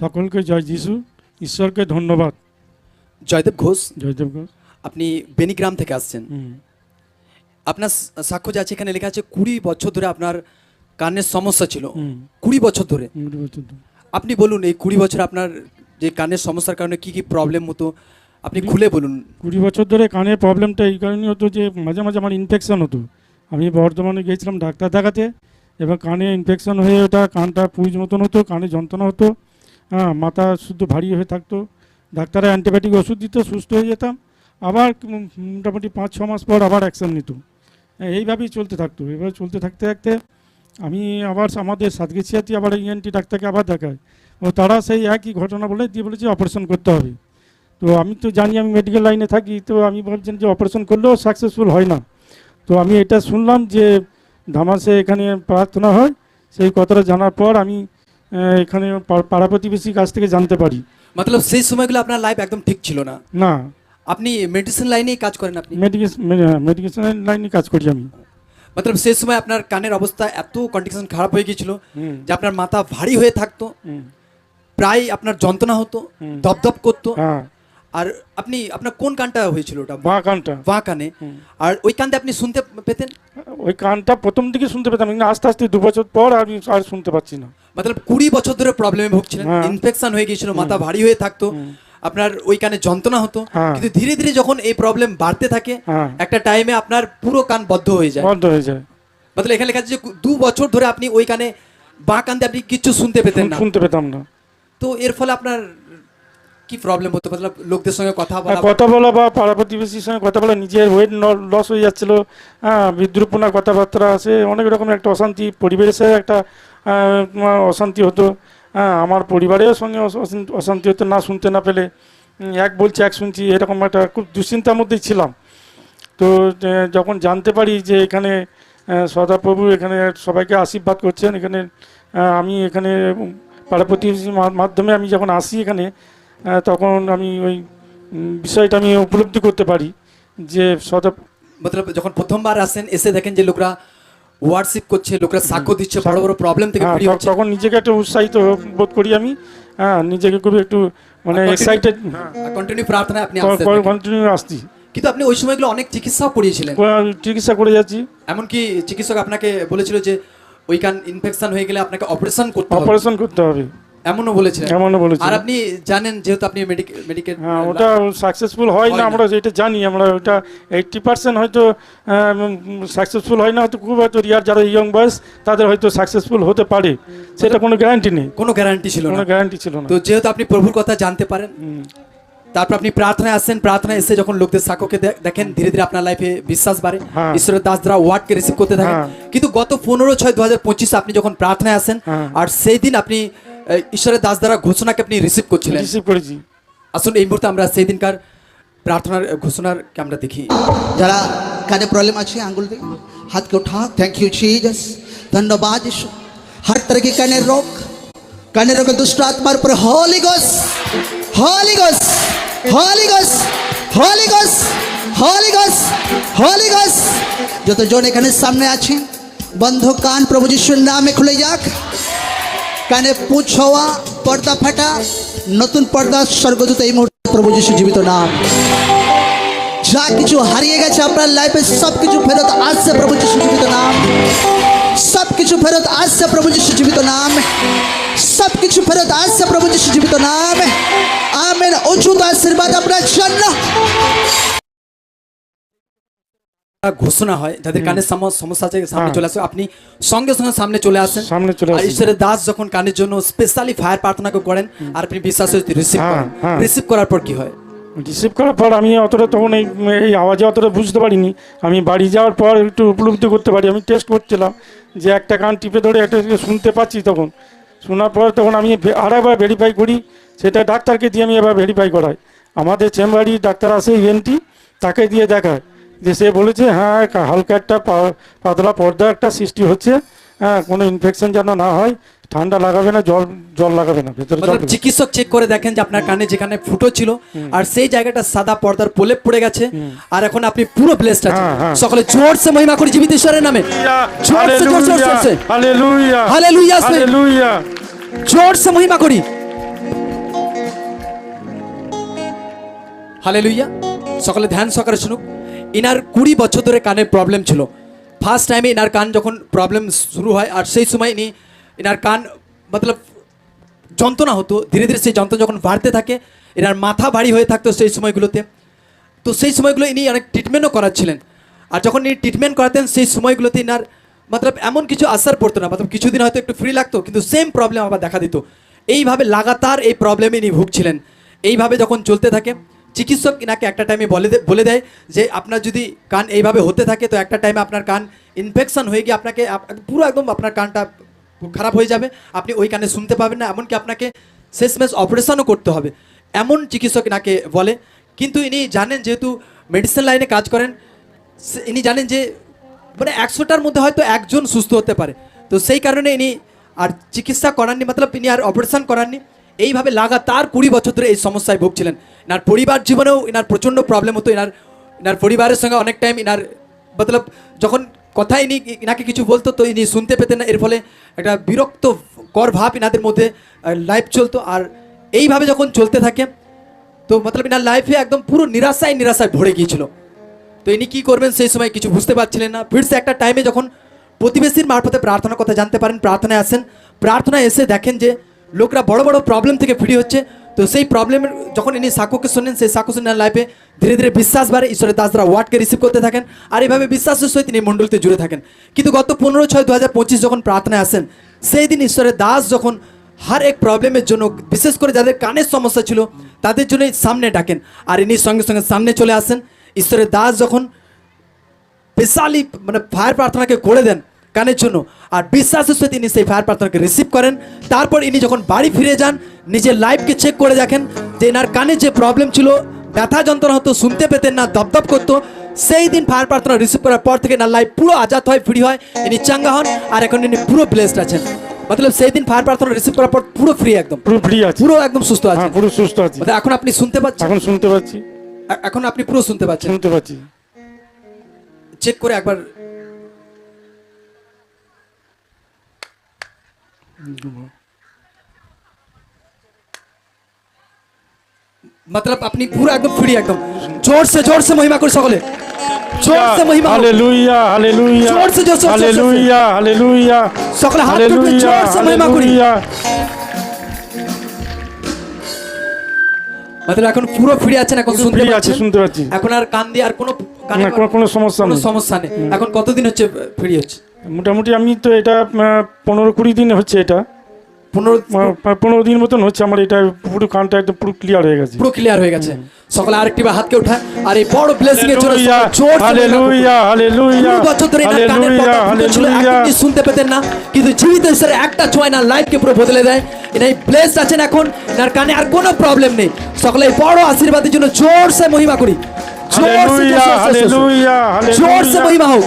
সকলকে জয় যিশু। ঈশ্বরকে ধন্যবাদ। জয়দেব ঘোষ জয়দেব ঘোষ। আপনি বেনিগ্রাম থেকে আসছেন। আপনার সাক্ষ্য আছে এখানে লেখা আছে কুড়ি বছর ধরে আপনার কানের সমস্যা ছিল। কুড়ি বছর ধরে। কুড়ি বছর ধরে। আপনি বলুন এই কুড়ি বছর আপনার যে কানের সমস্যার কারণে কি কি প্রবলেম হতো? আপনি খুলে বলুন। কুড়ি বছর ধরে কানের প্রবলেমটা এই কারণে হতো যে মাঝে মাঝে আমার ইনফেকশন হতো। আমি বর্ধমানে গিয়েছিলাম ডাক্তার দেখাতে এবার কানে ইনফেকশন হয়ে ওটা কানটা পুঁজ মতন হতো কানে যন্ত্রণা হতো। হ্যাঁ মাথা শুদ্ধ ভারী হয়ে থাকতো। ডাক্তাররা অ্যান্টিবায়োটিক ওষুধ দিত সুস্থ হয়ে যেতাম। আবার মোটামুটি পাঁচ ছ মাস পর আবার অ্যাকশন নিত হ্যাঁ, এইভাবেই চলতে থাকতো। এবার চলতে থাকতে থাকতে আমি আবার আমাদের সাতগেছিয়াতে আবার ইএনটি ডাক্তারকে আবার দেখাই। ও তারা সেই একই ঘটনা বলে দিয়ে বলেছে অপারেশন করতে হবে। তো আমি তো জানি আমি মেডিকেল লাইনে থাকি তো আমি বলছেন যে অপারেশন করলেও সাকসেসফুল হয় না। তো আমি এটা শুনলাম যে ধামাসে এখানে প্রার্থনা হয়। সেই কথাটা জানার পর আমি এখানে পাড়া প্রতিবেশীর কাছ থেকে জানতে পারি। মতলব সেই সময়গুলো আপনার লাইফ একদম ঠিক ছিল না। না। আপনি মেডিসিন লাইনেই কাজ করেন আপনি? মেডিকেশন লাইনে কাজ করি আমি। মতলব সেই সময় আপনার কানের অবস্থা এত কন্ডিশন খারাপ হয়ে গিয়েছিল যে আপনার মাথা ভারী হয়ে থাকতো। প্রায় আপনার যন্ত্রণা হতো। দপদপ করতো। হ্যাঁ। আর আপনি আপনার কোন কানটা হয়েছিল ওটা? বাঁ কানটা। বাঁ কানে। আর ওই কানটা আপনি শুনতে পেতেন? ওই কানটা প্রথম দিকে শুনতে পেতাম কিন্তু আস্তে আস্তে দু বছর পর আমি আর শুনতে পাচ্ছি না। মতলব কুড়ি বছর ধরে প্রবলেমে ভুগছিলেন। হ্যাঁ। ইনফেকশন হয়ে গিয়েছিল মাথা ভারী হয়ে থাকতো। আপনার ওই কানে যন্ত্রণা হতো। হ্যাঁ। কিন্তু ধীরে ধীরে যখন এই প্রবলেম বাড়তে থাকে হ্যাঁ। একটা টাইমে আপনার পুরো কান বদ্ধ হয়ে যায়। বন্ধ হয়ে যায়। মতলব এখানে লেখা আছে যে দু বছর ধরে আপনি ওই কানে বাঁ কান দিয়ে আপনি কিচ্ছু শুনতে পেতেন না। শুনতে পেতাম না। তো এর ফলে আপনার কি প্রবলেম হতো? মতলব লোকদের সঙ্গে কথা বলা হ্যাঁ, কথা বলা বা পাড়া প্রতিবেশীর সঙ্গে কথা বলা নিজের ওয়েট লস হয়ে যাচ্ছিল। হ্যাঁ বিদ্রুপনা কথাবার্তা আছে অনেক রকমের একটা অশান্তি পরিবেশের একটা অশান্তি হতো। আমার পরিবারের সঙ্গে অশান্তি- হতো, না শুনতে না পেলে। এক বলছে, এক শুনছি, এরকম একটা খুব দুশ্চিন্তার মধ্যেই ছিলাম। তো যখন জানতে পারি যে এখানে সদাপ্রভু এখানে সবাইকে আশীর্বাদ করছেন, এখানে আমি এখানে পাড়া প্রতিবেশীর মাধ্যমে আমি যখন আসি এখানে তখন আমি ওই বিষয়টা আমি উপলব্ধি করতে পারি যে সদা মতলব যখন প্রথমবার আসেন এসে দেখেন যে লোকরা ওয়ার্ডশিপ করছে লোকরা সাক্ষ্য দিচ্ছে বড় বড় প্রবলেম থেকে হ্যাঁ, ফ্রি হচ্ছে। তখন নিজেকে একটু উৎসাহিত বোধ করি আমি। হ্যাঁ নিজেকে খুব একটু মানে এক্সাইটেড কন্টিনিউ প্রার্থনা আপনি আসছেন কন্টিনিউ আসছি। কিন্তু আপনি ওই সময়গুলো অনেক চিকিৎসাও করিয়েছিলেন। চিকিৎসা করে যাচ্ছি। এমনকি চিকিৎসক আপনাকে বলেছিল যে ওইখান ইনফেকশন হয়ে গেলে আপনাকে অপারেশন করতে হবে। অপারেশন করতে হবে। এমনও বলেছিলেন। এমনও আর আপনি জানেন যেহেতু আপনি মেডিকেল হ্যাঁ ওটা সাকসেসফুল হয় না। আমরা যেটা জানি আমরা ওটা এইটটি পার্সেন্ট হয়তো সাকসেসফুল হয় না হয়তো খুব হয়তো রিয়ার যারা ইয়ং বয়স তাদের হয়তো সাকসেসফুল হতে পারে। সেটা কোনো গ্যারান্টি নেই। কোনো গ্যারান্টি ছিল কোনো গ্যারান্টি ছিল না। তো যেহেতু আপনি প্রভুর কথা জানতে পারেন তারপর আপনি প্রার্থনায় আসেন প্রার্থনায় এসে যখন লোকদের সাক্ষ্যকে দেখেন ধীরে ধীরে আপনার লাইফে বিশ্বাস বাড়ে। হ্যাঁ। ঈশ্বরের দাস দ্বারা ওয়ার্ডকে রিসিভ করতে থাকেন। হ্যাঁ। কিন্তু গত পনেরো ছয় দু হাজার পঁচিশে আপনি যখন প্রার্থনায় আসেন হ্যাঁ। আর সেই দিন আপনি ঈশ্বরের দাস দ্বারা ঘোষণাকে আপনি রিসিভ করছিলেন রিসিভ করেছি আসুন এই মুহূর্তে আমরা সেই দিনকার প্রার্থনার ঘোষণার আমরা দেখি যারা কানে প্রবলেম আছে আঙ্গুল দিয়ে हाथ को उठा थैंक यू जीसस धन्यवाद यीशु हर तरह के काने रोग काने रोग दुष्ट आत्मार पर होली गोस होली गोस होली गोस होली गोस होली गोस होली गोस যতজন এখানে সামনে আছে বন্ধ কান প্রভু যিশুর নামে খুলে যাক কানে পুছ হওয়া, পর্দা ফাটা, নতুন পর্দা, স্বর্গদূত এই মুহূর্তে প্রভু যিশু জীবিত নাম। যা কিছু হারিয়ে গেছে আপনার লাইফে সব কিছু ফেরত আসছে প্রভু যিশু জীবিত নাম। সব কিছু ফেরত আসছে প্রভু যিশু জীবিত নাম। সব কিছু ফেরত আসছে প্রভু যিশু জীবিত নাম। আমেন। উঁচুত আশীর্বাদ আপনার জন্য। ঘোষণা হয়। যাদের কানের সাম- সমস্যা আছে সামনে হ্যাঁ। চলে আসে আপনি সঙ্গে সঙ্গে সামনে চলে আসেন। সামনে চলে আর আসি। ঈশ্বরের দাস যখন কানের জন্য স্পেশালি ফায়ার প্রার্থনা করেন আর আপনি বিশ্বাস রিসিভ হ্যাঁ, করেন। হ্যাঁ। রিসিভ করার পর কি হয়? রিসিভ করার পর আমি অতটা তখন এই এই আওয়াজে অতটা বুঝতে পারিনি। আমি বাড়ি যাওয়ার পর একটু উপলব্ধি করতে পারি। আমি টেস্ট করছিলাম যে একটা কান টিপে ধরে একটা শুনতে পাচ্ছি তখন। শোনার পর তখন আমি আর একবার ভেরিফাই করি সেটা ডাক্তারকে দিয়ে আমি এবার ভেরিফাই করাই। আমাদের চেম্বারই ডাক্তার আসে ইএনটি তাকে দিয়ে দেখায়। যে সে বলেছে হ্যাঁ হালকা একটা পাতলা পর্দা একটা সৃষ্টি হচ্ছে। হ্যাঁ কোনো ইনফেকশন যেন না হয় ঠান্ডা লাগাবে না জল জল লাগাবে না ভেতরে চিকিৎসক চেক করে দেখেন যে আপনার কানে যেখানে ফুটো ছিল আর সেই জায়গাটা সাদা পর্দার প্রলেপ পড়ে গেছে। আর এখন আপনি পুরো ব্লেসড আছেন। হ্যাঁ, হ্যাঁ। সকলে জোরসে মহিমা করে জীবিত ঈশ্বরের নামে। জোর সে মহিমা করি। হালে লুইয়া সকলে ধ্যান সকালে শুনুক। ইনার কুড়ি বছর ধরে কানের প্রবলেম ছিল। ফার্স্ট টাইমে ইনার কান যখন প্রবলেম শুরু হয়, আর সেই সময় ইনি ইনার কান মতলব যন্ত্রণা হতো। ধীরে ধীরে সেই যন্ত্রণা যখন বাড়তে থাকে এনার মাথা ভারী হয়ে থাকতো সেই সময়গুলোতে। তো সেই সময়গুলো ইনি অনেক ট্রিটমেন্টও করাচ্ছিলেন। আর যখন ইনি ট্রিটমেন্ট করাতেন, সেই সময়গুলোতে ইনার মতলব এমন কিছু আসার পড়তো না। মতলব কিছুদিন হয়তো একটু ফ্রি লাগতো, কিন্তু সেম প্রবলেম আবার দেখা দিত। এইভাবে লাগাতার এই প্রবলেমে ইনি ভুগছিলেন। এইভাবে যখন চলতে থাকে চিকিৎসক ইনাকে একটা টাইমে বলে বলে দেয় যে, আপনার যদি কান এইভাবে হতে থাকে, তো একটা টাইমে আপনার কান ইনফেকশন হয়ে গিয়ে আপনাকে পুরো একদম আপনার কানটা খারাপ হয়ে যাবে। আপনি ওই কানে শুনতে পাবেন না। এমনকি আপনাকে শেষমেশ অপারেশনও করতে হবে। এমন চিকিৎসক ইনাকে বলে। কিন্তু ইনি জানেন যেহেতু মেডিসিন লাইনে কাজ করেন ইনি জানেন যে মানে একশোটার মধ্যে হয়তো একজন সুস্থ হতে পারে। তো সেই কারণে ইনি আর চিকিৎসা করাননি, মতলব ইনি আর অপারেশন করাননি। এইভাবে লাগাতার কুড়ি বছর ধরে এই সমস্যায় ভুগছিলেন। এনার পরিবার জীবনেও এনার প্রচণ্ড প্রবলেম হতো। এনার এনার পরিবারের সঙ্গে অনেক টাইম এনার মতলব যখন কথা ইনি এনাকে কিছু বলতো তো ইনি শুনতে পেতেন না। এর ফলে একটা বিরক্ত কর ভাব এনাদের মধ্যে লাইফ চলতো। আর এইভাবে যখন চলতে থাকে, তো মতলব এনার লাইফে একদম পুরো নিরাশায় নিরাশায় ভরে গিয়েছিল। তো ইনি কী করবেন সেই সময় কিছু বুঝতে পারছিলেন না। ফিরসে একটা টাইমে যখন প্রতিবেশীর মারফতে প্রার্থনার কথা জানতে পারেন, প্রার্থনায় আসেন। প্রার্থনায় এসে দেখেন যে লোকরা বড় বড় প্রবলেম থেকে ফ্রি হচ্ছে। তো সেই প্রবলেমের যখন ইনি সাক্ষ্যকে শোনেন, সেই সাক্ষ্য শুনে লাইফে ধীরে ধীরে বিশ্বাস বাড়ে, ঈশ্বরের দাসরা ওয়ার্ডকে রিসিভ করতে থাকেন। আর এইভাবে বিশ্বাসের সহিত তিনি মণ্ডলতে জুড়ে থাকেন। কিন্তু গত পনেরো ছয় দু হাজার যখন প্রার্থনায় আসেন, সেই দিন ঈশ্বরের দাস যখন হার এক প্রবলেমের জন্য, বিশেষ করে যাদের কানের সমস্যা ছিল, তাদের জন্য সামনে ডাকেন। আর ইনি সঙ্গে সঙ্গে সামনে চলে আসেন। ঈশ্বরের দাস যখন বিশালই মানে ফায়ার প্রার্থনাকে করে দেন কানের জন্য আর বিশ্বাসের সাথে তিনি সেই ফায়ার প্রার্থনাকে রিসিভ করেন। তারপর ইনি যখন বাড়ি ফিরে যান নিজের লাইফকে চেক করে দেখেন যে এনার কানে যে প্রবলেম ছিল ব্যথা যন্ত্রণা হতো শুনতে পেতেন না দপদপ করতো সেই দিন ফায়ার প্রার্থনা রিসিভ করার পর থেকে এনার লাইফ পুরো আজাদ হয় ফ্রি হয় ইনি চাঙ্গা হন আর এখন ইনি পুরো ব্লেসড আছেন। মতলব সেই দিন ফায়ার প্রার্থনা রিসিভ করার পর পুরো ফ্রি একদম। পুরো ফ্রি আছে। পুরো একদম সুস্থ হ্যাঁ পুরো সুস্থ আছি। মানে এখন আপনি শুনতে পাচ্ছেন? এখন শুনতে পাচ্ছি। এখন আপনি পুরো শুনতে পাচ্ছেন। শুনতে পাচ্ছি। চেক করে একবার मतलब अपनी पूरा एकदम फ्री एकदम जोर से जोर से महिमा कर सकले जोर से महिमा हो। হালেলুয়া হালেলুয়া জোর সে, জোর সে, জোর সে, জোর সে। হালেলুয়া হালেলুয়া সকলে হাত তুলবে, জোর সে মহিমা করি। হালেলুয়া मतलब এখন পুরো ফ্রি আছেন এখন পুরো শুনতে free আছে, পাচ্ছেন শুনতে পাচ্ছি। এখন আর কান দিয়ে আর কোনো কানে না, কোনো- কোনো সমস্যা কোনো নেই। সমস্যা নেই এখন কতদিন হচ্ছে ফ্রি হচ্ছে মোটামুটি আমি তো এটা পনেরো কুড়ি দিন হচ্ছে এটা। পনেরো পনেরো দিন মতন হচ্ছে আমার এটা পুরো কানটা একদম পুরো ক্লিয়ার হয়ে গেছে। পুরো ক্লিয়ার হয়ে গেছে। সকলে আরেকটি বার হাতকে উঠায় আর এই বড় ব্লেসিং এর জন্য জোর। হালেলুয়া হালেলুয়া বছর ধরে এনার কানের পর্দা ছিল, একদমই শুনতে পেতেন না। কিন্তু জীবিত ঈশ্বরের একটা ছোঁয়া না লাইফকে পুরো বদলে দেয়। এনাই ব্লেসড আছেন এখন এনার কানে আর কোনো প্রবলেম নেই। সকলে এই বড় আশীর্বাদের জন্য জোর সে মহিমা করি। জোর সে, জোর সে, জোর সে, হালেলুয়া হালেলুয়া জোর সে মহিমা হোক।